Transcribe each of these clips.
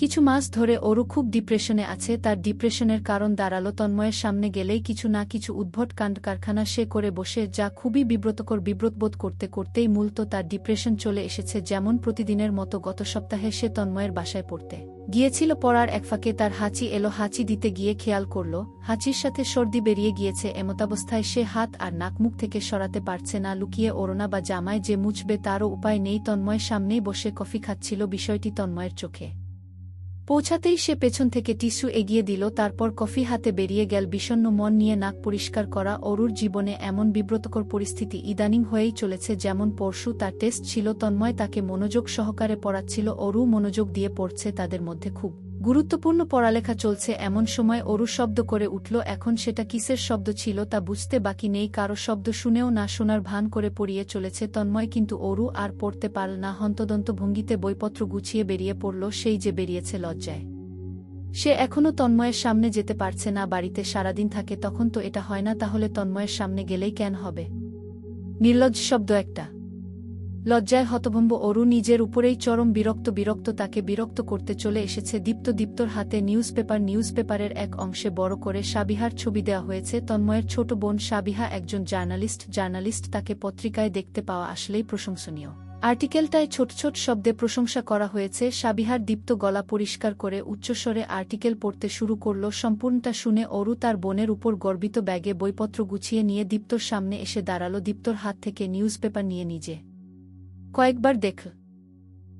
কিছু মাস ধরে ওরু খুব ডিপ্রেশনে আছে, তার ডিপ্রেশনের কারণ দাঁড়াল তন্ময়ের সামনে গেলেই কিছু না কিছু উদ্ভট কাণ্ড কারখানা সে করে বসে, যা খুবই বিব্রতকর বিব্রতবোধ করতে করতেই মূলত তার ডিপ্রেশন চলে এসেছে, যেমন প্রতিদিনের মতো গত সপ্তাহে সে তন্ময়ের বাসায় পড়তে গিয়েছিল। পড়ার এক ফাঁকে তার হাঁচি এলো, হাঁচি দিতে গিয়ে খেয়াল করল, হাঁচির সাথে সর্দি বেরিয়ে গিয়েছে, এমতাবস্থায় সে হাত আর নাকমুখ থেকে সরাতে পারছে না, লুকিয়ে ওড়না বা জামায় যে মুছবে তারও উপায় নেই। তন্ময়ের সামনেই বসে কফি খাচ্ছিল, বিষয়টি তন্ময়ের চোখে পৌঁছাতেই সে পেছন থেকে টিস্যু এগিয়ে দিল, তারপর কফি হাতে বেরিয়ে গেল বিষণ্ন মন নিয়ে নাক পরিষ্কার করা, অরুর জীবনে এমন বিব্রতকর পরিস্থিতি ইদানিং হয়েই চলেছে যেমন পরশু তার টেস্ট ছিল, তন্ময় তাকে মনোযোগ সহকারে পড়াচ্ছিল, অরু মনোযোগ দিয়ে পড়ছে তাদের মধ্যে খুব। গুরুত্বপূর্ণ পড়ালেখা চলছে এমন সময় অরু শব্দ করে উঠল, এখন সেটা কিসের শব্দ ছিল তা বুঝতে বাকি নেই, কারও শব্দ শুনেও না শোনার ভান করে পড়িয়ে চলেছে তন্ময়, কিন্তু অরু আর পড়তে পারল না। হন্তদন্ত ভঙ্গিতে বইপত্র গুছিয়ে বেরিয়ে পড়ল, সেই যে বেরিয়েছে লজ্জায়। সে এখনও তন্ময়ের সামনে যেতে পারছে না, বাড়িতে সারাদিন থাকে, তখন তো এটা হয় না, তাহলে তন্ময়ের সামনে গেলেই কেন হবে? নির্লজ্জ শব্দ একটা। লজ্জায় হতভম্ব অরু নিজের উপরেই চরম বিরক্ত বিরক্ত তাকে বিরক্ত করতে চলে এসেছে দীপ্ত দীপ্তর হাতে নিউজ পেপার নিউজ পেপারের এক অংশে বড় করে সাবিহার ছবি দেওয়া হয়েছে। তন্ময়ের ছোট বোন সাবিহা একজন জার্নালিস্ট জার্নালিস্ট তাকে পত্রিকায় দেখতে পাওয়া আসলেই প্রশংসনীয়। আর্টিকেলটায় ছোট ছোট শব্দে প্রশংসা করা হয়েছে। সাবিহার দীপ্ত গলা পরিষ্কার করে উচ্চস্বরে আর্টিকেল পড়তে শুরু করল। সম্পূর্ণটা শুনে অরু তার বোনের উপর গর্বিত ব্যাগে বইপত্র গুছিয়ে নিয়ে দীপ্তর সামনে এসে দাঁড়াল। দীপ্তর হাত থেকে নিউজ পেপার নিয়ে নিজে কয়েকবার দেখ।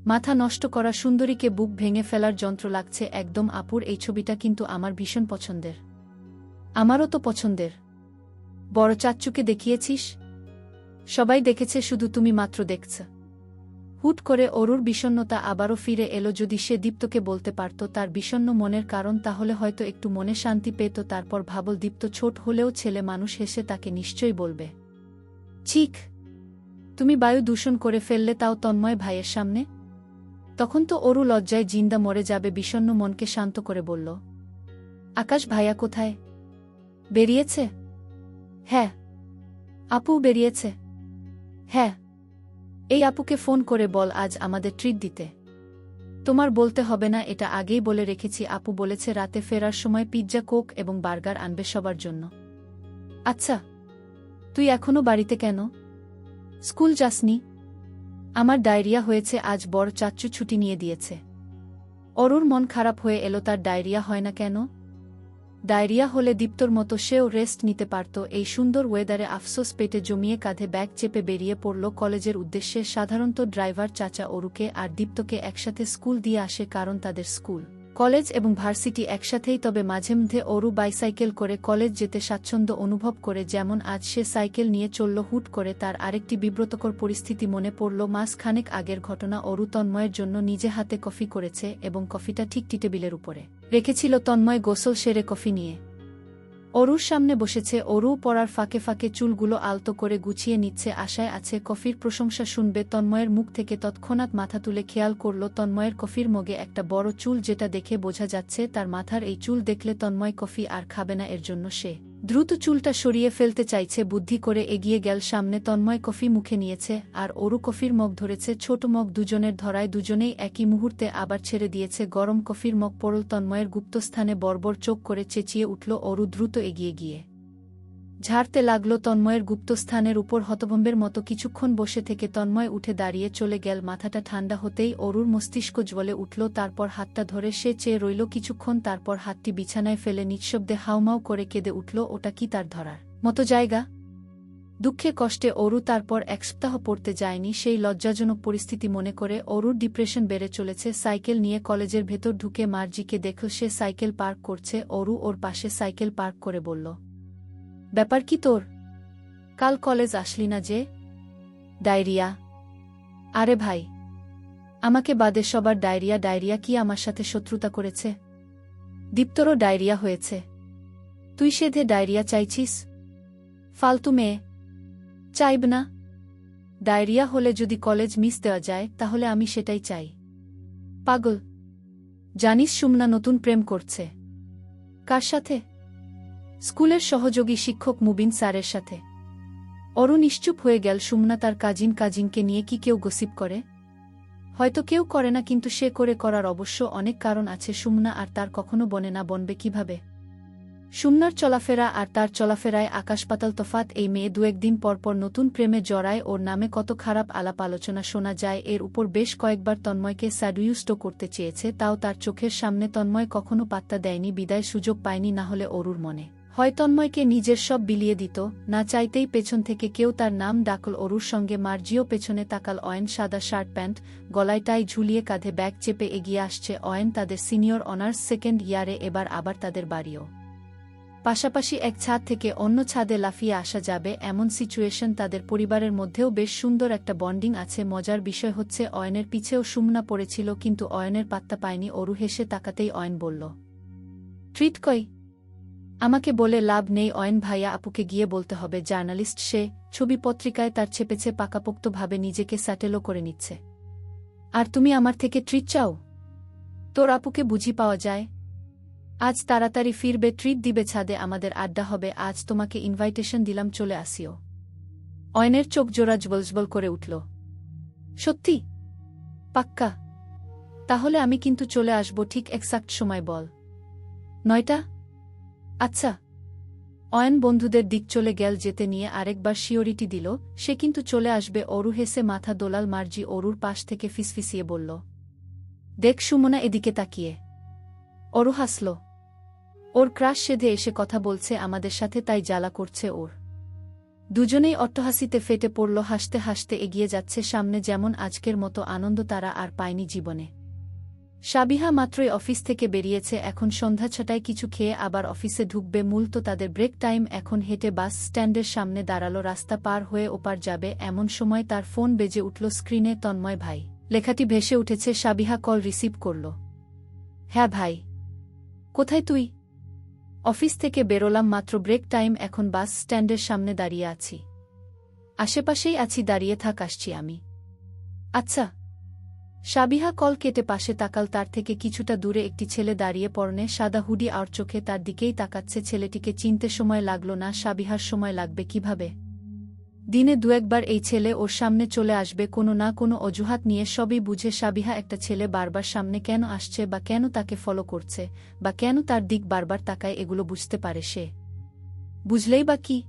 মাথা নষ্ট করা সুন্দরীকে বুক ভেঙে ফেলার যন্ত্র লাগছে একদম আপুর, এই ছবিটা কিন্তু আমার ভীষণ পছন্দের। আমারও তো পছন্দের। বড় চাচ্চুকে দেখিয়েছিস? সবাই দেখেছে, শুধু তুমি মাত্র দেখছ। হুট করে অরুর বিষণ্নতা আবারও ফিরে এলো, যদি সে দীপ্তকে বলতে পারত তার বিষণ্ন মনের কারণ, তাহলে হয়তো একটু মনে শান্তি পেত, তারপর ভাবল দীপ্ত ছোট হলেও ছেলে মানুষ হেসে তাকে নিশ্চয়ই বলবে। ঠিক তুমি বায়ু দূষণ করে ফেললে তাও তন্ময় ভাইয়ের সামনে? তখন তো অরু লজ্জায় জিন্দা মরে যাবে বিষণ্ন মনকে শান্ত করে বলল। আকাশ ভাইয়া কোথায়? বেরিয়েছে? হ্যাঁ। আপু বেরিয়েছে? হ্যাঁ। এই আপুকে ফোন করে বল আজ আমাদের ট্রিট দিতে। তোমার বলতে হবে না, এটা আগেই বলে রেখেছি, আপু বলেছে রাতে ফেরার সময় পিৎজা, কোক এবং বার্গার আনবে সবার জন্য। আচ্ছা। তুই এখনও বাড়িতে কেন? স্কুল যাসনি? আমার ডায়রিয়া হয়েছে, আজ বড় চাচ্চু ছুটি নিয়ে দিয়েছে। অরুর মন খারাপ হয়ে এলো, তার ডায়রিয়া হয় না কেন? ডায়রিয়া হলে দীপ্তর মতো সেও রেস্ট নিতে পারত, এই সুন্দর ওয়েদারে আফসোস পেটে জমিয়ে কাঁধে ব্যাগ চেপে বেরিয়ে পড়ল কলেজের উদ্দেশ্যে, সাধারণত ড্রাইভার চাচা অরুকে আর দীপ্তকে একসাথে স্কুল দিয়ে আসে কারণ তাদের স্কুল। কলেজ এবং ভার্সিটি একসাথেই, তবে মাঝে মধ্যে অরু বাইসাইকেল করে কলেজ যেতে স্বাচ্ছন্দ্য অনুভব করে, যেমন আজ সে সাইকেল নিয়ে চলল হুট করে, তার আরেকটি বিব্রতকর পরিস্থিতি মনে পড়ল মাস খানেক আগের ঘটনা অরু তন্ময়ের জন্য নিজে হাতে কফি করেছে এবং কফিটা ঠিক টেবিলের উপরে রেখেছিল, তন্ময় গোসল সেরে কফি নিয়ে। অরুর সামনে বসেছে, অরু পড়ার ফাঁকে ফাঁকে চুলগুলো আলতো করে গুছিয়ে নিচ্ছে, আশায় আছে কফির প্রশংসা শুনবে, তন্ময়ের মুখ থেকে তৎক্ষণাৎ মাথা তুলে খেয়াল করল, তন্ময়ের কফির মগে একটা বড় চুল যেটা দেখে বোঝা যাচ্ছে তার মাথার এই চুল দেখলে তন্ময় কফি আর খাবে না, এর জন্য সে দ্রুত চুলটা সরিয়ে ফেলতে চাইছে, বুদ্ধি করে এগিয়ে গেল, সামনে তন্ময় কফি মুখে নিয়েছে, আর অরু কফির মগ ধরেছে, ছোট মগ দুজনের ধরায় দুজনেই একই মুহূর্তে আবার ছেড়ে দিয়েছে, গরম কফির মগ পরল তন্ময়ের গুপ্তস্থানে বর্বর চোখ করে চেঁচিয়ে উঠল অরু দ্রুত এগিয়ে গিয়ে। ঝাড়তে লাগল তন্ময়ের গুপ্তস্থানের উপর হতভম্বের মতো কিছুক্ষণ বসে থেকে তন্ময় উঠে দাঁড়িয়ে চলে গেল। মাথাটা ঠান্ডা হতেই অরুর মস্তিষ্ক জ্বলে উঠল, তারপর হাতটা ধরে সে চেয়ে রইল কিছুক্ষণ, তারপর হাতটি বিছানায় ফেলে নিঃশব্দে হাউমাউ করে কেঁদে উঠল, ওটা কি তার ধরার মতো জায়গা? দুঃখে কষ্টে অরু তারপর এক সপ্তাহ পড়তে যায়নি, সেই লজ্জাজনক পরিস্থিতি মনে করে অরুর ডিপ্রেশন বেড়ে চলেছে। সাইকেল নিয়ে কলেজের ভেতর ঢুকে মার্জিকে দেখল, সে সাইকেল পার্ক করছে, অরু ওর পাশে সাইকেল পার্ক করে বলল ব্যাপার কি তোর? কাল কলেজ আসলি না যে? ডায়রিয়া। আরে ভাই, আমাকে বাদে সবার ডায়রিয়া ডায়রিয়া কি আমার সাথে শত্রুতা করেছে। দীপ্তরও ডায়রিয়া হয়েছে। তুই সেধে ডায়রিয়া চাইছিস? ফালতু মেয়ে। চাইব না। ডায়রিয়া হলে যদি কলেজ মিস দেওয়া যায়, তাহলে আমি সেটাই চাই। পাগল। জানিস সুমনা নতুন প্রেম করছে। কার সাথে? স্কুলের সহযোগী শিক্ষক মুবিন স্যারের সাথে। অরু নিশ্চুপ হয়ে গেল সুমনা তার কাজিন কাজিনকে নিয়ে কি কেউ গসিপ করে? হয়তো কেউ করে না, কিন্তু সে করে করার অবশ্য অনেক কারণ আছে সুমনা আর তার কখনো বনে না বনবে কীভাবে? সুমনার চলাফেরা আর তার চলাফেরায় আকাশপাতাল তফাত, এই মেয়ে দু একদিন পরপর নতুন প্রেমে জড়ায়, ওর নামে কত খারাপ আলাপ আলোচনা শোনা যায়, এর উপর বেশ কয়েকবার তন্ময়কে স্যাডুইউস্ট করতে চেয়েছে, তাও তার চোখের সামনে তন্ময় কখনো পাত্তা দেয়নি, বিদায় সুযোগ পায়নি, না হলে অরুর মনে। হয় তন্ময়কে নিজের সব বিলিয়ে দিত, না চাইতেই পেছন থেকে কেউ তার নাম ডাকল অরুর সঙ্গে মার্জিও পেছনে তাকাল অয়েন সাদা শার্ট প্যান্ট, গলায় টাই ঝুলিয়ে কাঁধে ব্যাগ চেপে এগিয়ে আসছে অয়েন তাদের সিনিয়র অনার্স সেকেন্ড ইয়ারে এবার আবার তাদের বাড়িও। পাশাপাশি এক ছাদ থেকে অন্য ছাদে লাফিয়ে আসা যাবে এমন সিচুয়েশন তাদের পরিবারের মধ্যেও বেশ সুন্দর একটা বন্ডিং আছে, মজার বিষয় হচ্ছে অয়নের পিছেও সুমনা পড়েছিল কিন্তু অয়নের পাত্তা পায়নি, অরু হেসে তাকাতেই অয়ন বলল, ট্রিট কই? আমাকে বলে লাভ নেই, অয়ন ভাইয়া আপুকে গিয়ে বলতে হবে। জার্নালিস্ট সে ছবি পত্রিকায় তার ছেপেছে, পাকাপোক্তভাবে নিজেকে স্যাটেলও করে নিচ্ছে। আর তুমি আমার থেকে ট্রিট চাও? তোর আপুকে বুঝি পাওয়া যায়? আজ তাড়াতাড়ি ফিরবে, ট্রিট দিবে ছাদে, আমাদের আড্ডা হবে, আজ তোমাকে ইনভাইটেশন দিলাম, চলে আসিও। অয়নের চোখ জোড়া জবলজবল করে উঠল। সত্যি? পাক্কা। তাহলে আমি কিন্তু চলে আসব, ঠিক এক্সাক্ট সময় বল। নয়টা? আচ্ছা। অয়ন বন্ধুদের দিক চলে গেল যেতে নিয়ে আরেকবার শিওরিটি দিল, সে কিন্তু চলে আসবে অরু হেসে মাথা দোলাল মার্জি অরুর পাশ থেকে ফিসফিসিয়ে বলল, দেখ সুমনা এদিকে তাকিয়ে। অরু হাসল, ওর ক্রাশ সেধে এসে কথা বলছে আমাদের সাথে তাই জ্বালা করছে ওর। দুজনেই অট্টহাসিতে ফেটে পড়ল, হাসতে হাসতে এগিয়ে যাচ্ছে সামনে যেমন আজকের মতো আনন্দ তারা আর পায়নি জীবনে। সাবিহা মাত্রই অফিস থেকে বেরিয়েছে, এখন সন্ধ্যা ছটায় কিছু খেয়ে আবার অফিসে ঢুকবে মূল তো তাদের ব্রেক টাইম, এখন হেঁটে বাস স্ট্যান্ডের সামনে দাঁড়াল রাস্তা পার হয়ে ওপার যাবে, এমন সময় তার ফোন বেজে উঠল স্ক্রিনে তন্ময় ভাই। লেখাটি ভেসে উঠেছে সাবিহা কল রিসিভ করল। হ্যাঁ ভাই। কোথায় তুই? অফিস থেকে বেরোলাম, মাত্র ব্রেক টাইম, এখন বাস স্ট্যান্ডের সামনে দাঁড়িয়ে আছি। আশেপাশেই আছি, দাঁড়িয়ে থাক, আসছি আমি। আচ্ছা। সাবিহা কল কেটে পাশে তাকাল তার থেকে কিছুটা দূরে একটি ছেলে দাঁড়িয়ে পড়নে সাদা হুডি আর চোখে তার দিকেই তাকাচ্ছে। ছেলেটিকে চিনতে সময় লাগল না, সাবিহার সময় লাগবে কীভাবে? দিনে দু একবার এই ছেলে ওর সামনে চলে আসবে, কোনো না কোনো অজুহাত নিয়ে সবই বুঝে সাবিহা একটা ছেলে বারবার সামনে কেন আসছে বা কেন তাকে ফলো করছে, বা কেন তার দিক বারবার তাকায় এগুলো বুঝতে পারে সে। বুঝলেই বা কি?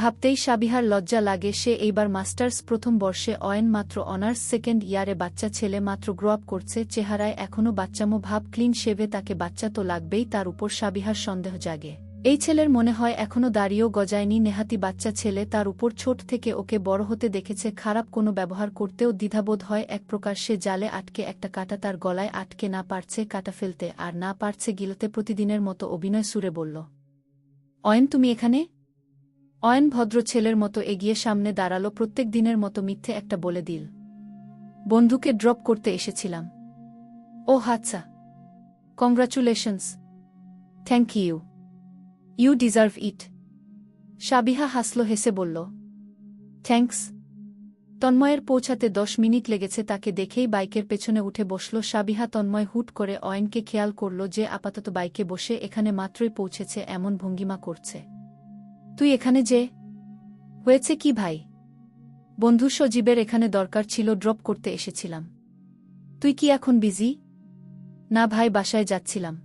ভাবতেই সাবিহার লজ্জা লাগে, সে এইবার মাস্টার্স প্রথম বর্ষে অয়েন মাত্র অনার্স সেকেন্ড ইয়ারে বাচ্চা ছেলে মাত্র গ্রো আপ করছে, চেহারায় এখনও বাচ্চামো ভাব, ক্লিন শেভে তাকে বাচ্চা তো লাগবেই, তার উপর সাবিহার সন্দেহ জাগে। এই ছেলের মনে হয় এখনও দাঁড়িয়েও গজায়নি, নেহাতি বাচ্চা ছেলে, তার উপর ছোট থেকে ওকে বড় হতে দেখেছে, খারাপ কোনো ব্যবহার করতেও দ্বিধাবোধ হয়, এক প্রকার সে জালে আটকে একটা কাটা তার গলায় আটকে না পারছে, কাটা ফেলতে আর না পারছে গিলতে প্রতিদিনের মতো অভিনয় সুরে বলল, অয়েন, তুমি এখানে? অয়ন ভদ্র ছেলের মতো এগিয়ে সামনে দাঁড়াল প্রত্যেক দিনের মতো মিথ্যে একটা বলে দিল। বন্ধুকে ড্রপ করতে এসেছিলাম। ও হাচ্ছা congratulations thank you you deserve it Sabiha হাসল হেসে বলল থ্যাঙ্কস তন্ময়ের পৌঁছাতে দশ মিনিট লেগেছে তাকে দেখেই বাইকের পেছনে উঠে বসল সাবিহা। তন্ময় হুট করে অয়নকে খেয়াল করল যে আপাতত বাইকে বসে এখানে মাত্রই পৌঁছেছে এমন ভঙ্গিমা করছে। তুই এখানে যে। হয়েছে কি ভাই? বন্ধু সজীবের এখানে দরকার ছিল ড্রপ করতে এসেছিলাম। তুই কি এখন বিজি? না ভাই, বাসায় যাচ্ছিলাম।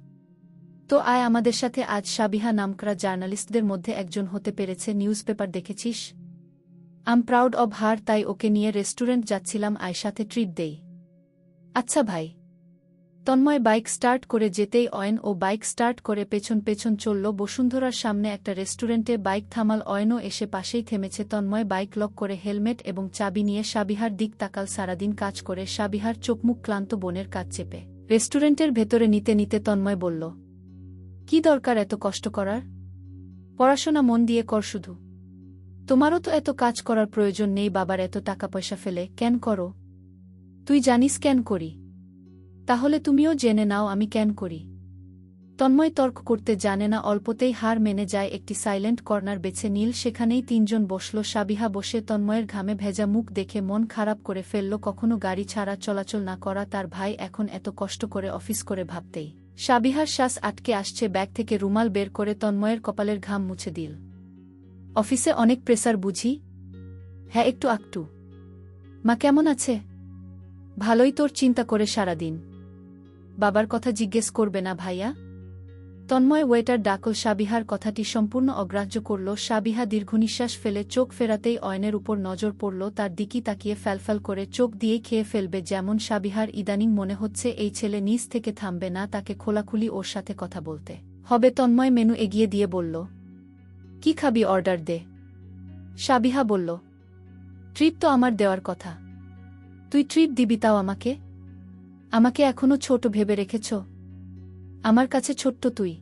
তো আয় আমাদের সাথে আজ সাবিহা নামকরা জার্নালিস্টদের মধ্যে একজন হতে পেরেছে নিউজ পেপার দেখেছিস? আম প্রাউড অব হার, তাই ওকে নিয়ে রেস্টুরেন্ট যাচ্ছিলাম আয় সাথে ট্রিট দেই। আচ্ছা ভাই। তন্ময় বাইক স্টার্ট করে যেতেই অয়েন ও বাইক স্টার্ট করে পেছন পেছন চলল। বসুন্ধরার সামনে একটা রেস্টুরেন্টে বাইক থামাল অয়নও, এসে পাশেই থেমেছে তন্ময় বাইক, লক করে হেলমেট এবং চাবি নিয়ে সাবিহার দিক তাকাল সারাদিন কাজ করে। সাবিহার চোখমুখ ক্লান্ত, বোনের কাজ চেপে। রেস্টুরেন্টের ভেতরে নিতে নিতে তন্ময় বলল, কি দরকার এত কষ্ট করার? পড়াশোনা মন দিয়ে কর শুধু। তোমারও তো এত কাজ করার প্রয়োজন নেই, বাবার এত টাকা পয়সা ফেলে। কেন করো? তুই জানিস কেন করি? তাহলে তুমিও জেনে নাও আমি কেন করি। তন্ময় তর্ক করতে জানে না, অল্পতেই হার মেনে যায় একটি সাইলেন্ট কর্নার বেছে নীল, সেখানেই তিনজন বসল, সাবিহা বসে তন্ময়ের ঘামে ভেজা মুখ দেখে মন খারাপ করে ফেলল, কখনো গাড়ি ছাড়া চলাচল না করা, তার ভাই এখন এত কষ্ট করে অফিস করে ভাবতেই। সাবিহার শ্বাস আটকে আসছে, ব্যাগ থেকে রুমাল বের করে তন্ময়ের কপালের ঘাম মুছে দিল। অফিসে অনেক প্রেসার বুঝি? হ্যাঁ একটু আকটু। মা কেমন আছে? ভালোই তোর চিন্তা করে সারাদিন। বাবার কথা জিজ্ঞেস করবে না ভাইয়া। তন্ময় ওয়েটার ডাকল সাবিহার কথাটি সম্পূর্ণ অগ্রাহ্য করল। সাবিহা দীর্ঘনিশ্বাস ফেলে চোখ ফেরাতেই অয়নের উপর নজর পড়ল, তার দিকি তাকিয়ে ফ্যালফ্যাল করে চোখ দিয়েই খেয়ে ফেলবে, যেমন সাবিহার ইদানিং মনে হচ্ছে এই ছেলে নিজ থেকে থামবে না তাকে খোলাখুলি ওর সাথে কথা বলতে। হবে তন্ময় মেনু এগিয়ে দিয়ে বলল, কি খাবি অর্ডার দে? সাবিহা বলল, ট্রিপ তো আমার দেওয়ার কথা। তুই ট্রিপ দিবি তাও আমাকে? আমাকে এখনও ছোট ভেবে রেখেছ। আমার কাছে ছোট্ট তুই।